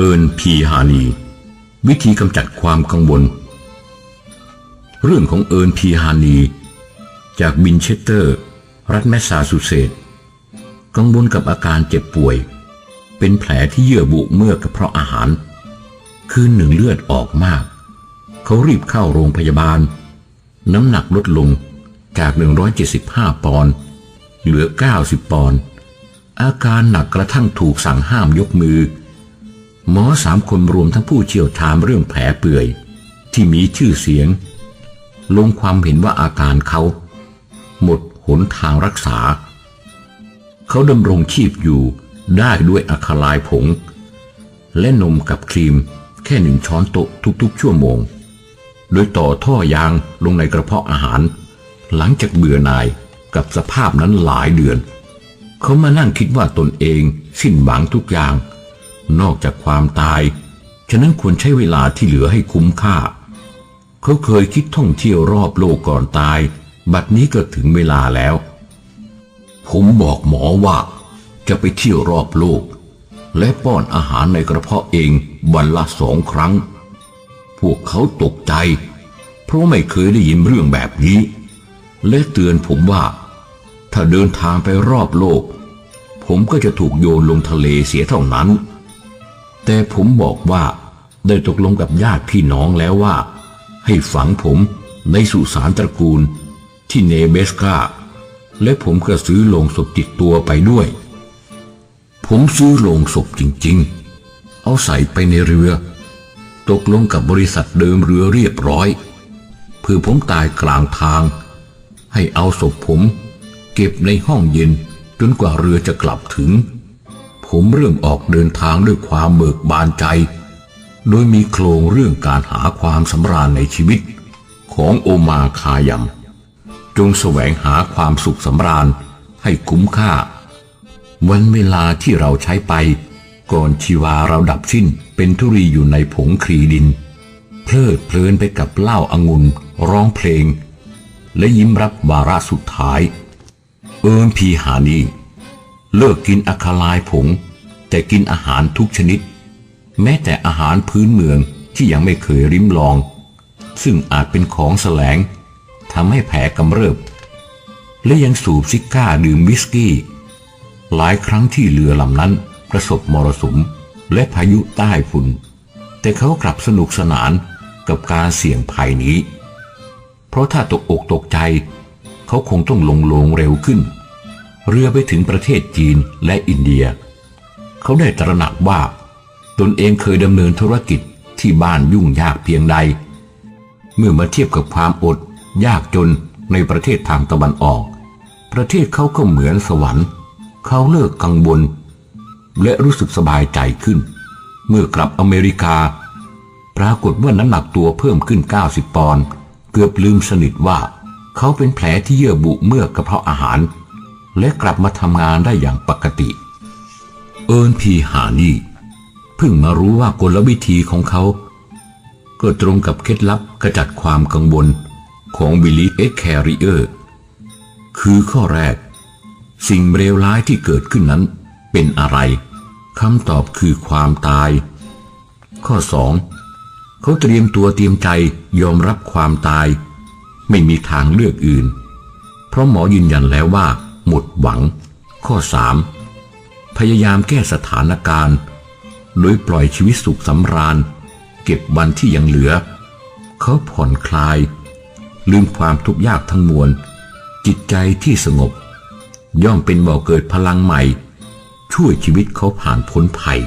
เอิร์พีฮานีวิธีกำจัดความกังวล เรื่องของเอิร์พีฮานีจากบินเชสเตอร์ รัฐแมสซาชูเซตส์กังวลกับอาการเจ็บป่วย เป็นแผลที่เยื่อบุเมื่อกระเพาะอาหาร คืนหนึ่งเลือดออกมาก เขารีบเข้าโรงพยาบาล น้ำหนักลดลงจาก 175 ปอนด์เหลือ 90 ปอนด์อาการหนักกระทั่งถูกสั่งห้ามยกมือ หมอสามคนรวมทั้งผู้เชี่ยวชาญเรื่องแผลเปื่อย ที่มีชื่อเสียง ลงความเห็นว่าอาการเขา หมดหนทางรักษา เขาดำรงชีพอยู่ได้ด้วยอะคาลายผง และนมกับครีมแค่หนึ่งช้อนโต๊ะทุกๆ ชั่วโมง โดยต่อท่อยางลงในกระเพาะอาหาร หลังจากเบื่อหน่ายกับสภาพนั้นหลายเดือน เขามานั่งคิดว่าตนเองสิ้นหวังทุกอย่าง นอกจากความตาย ฉะนั้นควรใช้เวลาที่เหลือให้คุ้มค่า เขาเคยคิดท่องเที่ยวรอบโลกก่อนตาย บัดนี้ก็ถึงเวลาแล้ว ผมบอกหมอว่า จะไปเที่ยวรอบโลก และป้อนอาหารในกระเพาะเองวันละสองครั้ง พวกเขาตกใจ เพราะไม่เคยได้ยินเรื่องแบบนี้ และเตือนผมว่า ถ้าเดินทางไปรอบโลก ผมก็จะถูกโยนลงทะเลเสียเท่านั้น แต่ผมบอกว่าได้ตกลงกับญาติพี่น้องแล้วว่า ให้ฝังผมในสุสานตระกูลที่เนเบสกาและผมก็ซื้อโลงศพติดตัวไปด้วย ผมซื้อโลงศพจริงๆ เอาใส่ไปในเรือ ตกลงกับบริษัทเดิมเรือเรียบร้อยเพื่อผมตายกลางทาง ให้เอาศพผม เก็บในห้องเย็นจนกว่าเรือจะกลับถึง ผมเริ่มออกเดินทางด้วยความเบิกบานใจ โดยมีโครงเรื่องการหาความสำราญในชีวิต ของโอมาคายัม จงแสวงหาความสุขสำราญให้คุ้มค่า วันเวลาที่เราใช้ไป ก่อนชีวาเราดับสิ้นเป็นทุรีอยู่ในผงครีดิน เพลิดเพลินไปกับเหล้าอางุ่นร้องเพลง และยิ้มรับวาระสุดท้าย เอิญพีหานี เลิกกินอะคาลายผง แต่กินอาหารทุกชนิด แม้แต่อาหารพื้นเมืองที่ยังไม่เคยริมลอง ซึ่งอาจเป็นของแสลงทำให้แผลกำเริบ และยังสูบซิก้าดื่มวิสกี้ หลายครั้งที่เรือลำนั้นประสบมรสุมและพายุใต้ฝุ่น แต่เขากลับสนุกสนานกับการเสี่ยงภัยนี้ เพราะถ้าตกอกตกใจ เขาคงต้องลงลงเร็วขึ้น เรือไปถึงประเทศจีนและอินเดีย เขาได้ตระหนักว่าตนเองเคยดำเนินธุรกิจที่บ้านยุ่งยากเพียงใด เมื่อมาเทียบกับความอด ยากจนในประเทศทางตะวันออก ประเทศเขาก็เหมือนสวรรค์ เขาเลิกกังวลและรู้สึกสบายใจขึ้น เมื่อกลับอเมริกา ปรากฏว่าน้ำหนักตัวเพิ่มขึ้น 90 ปอนด์เกือบลืมสนิทว่า เขาเป็นแผลที่เยื่อบุเมื่อกระเพาะอาหาร และกลับมาทำงานได้อย่างปกติ เอิร์นพีหานี่เพิ่งมารู้ว่ากลวิธีของเขา ก็ตรงกับเคล็ดลับกระจัดความกังวลของบิลลี่เอ็กแคริเออร์ คือข้อแรก สิ่งเลวร้ายที่เกิดขึ้นนั้นเป็นอะไรคำตอบคือความตาย ข้อสองเขาเตรียมตัวเตรียมใจยอมรับความตาย ไม่มีทางเลือกอื่น เพราะหมอยืนยันแล้วว่า หมดหวัง ข้อสามพยายามแก้สถานการณ์ โดยปล่อยชีวิตสุขสำราญ เก็บวันที่ยังเหลือ เขาผ่อนคลาย ลืมความทุกข์ยากทั้งมวล จิตใจที่สงบ ย่อมเป็นบ่อเกิดพลังใหม่ ช่วยชีวิตเขาผ่านพ้นภัย